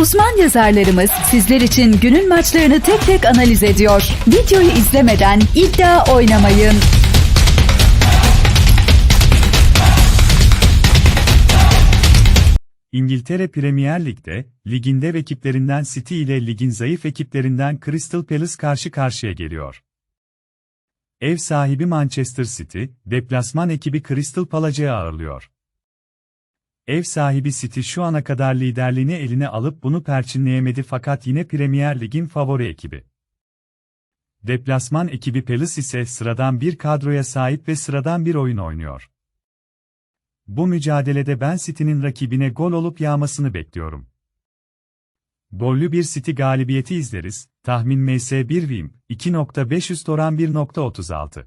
Uzman yazarlarımız sizler için günün maçlarını tek tek analiz ediyor. Videoyu izlemeden iddia oynamayın. İngiltere Premier Lig'de, liginde ekiplerinden City ile ligin zayıf ekiplerinden Crystal Palace karşı karşıya geliyor. Ev sahibi Manchester City, deplasman ekibi Crystal Palace'ı ağırlıyor. Ev sahibi City şu ana kadar liderliğini eline alıp bunu perçinleyemedi fakat yine Premier Lig'in favori ekibi. Deplasman ekibi Palace ise sıradan bir kadroya sahip ve sıradan bir oyun oynuyor. Bu mücadelede ben City'nin rakibine gol olup yağmasını bekliyorum. Gollü bir City galibiyeti izleriz. Tahmin MS 1 Wim 2.500 oran 1.36.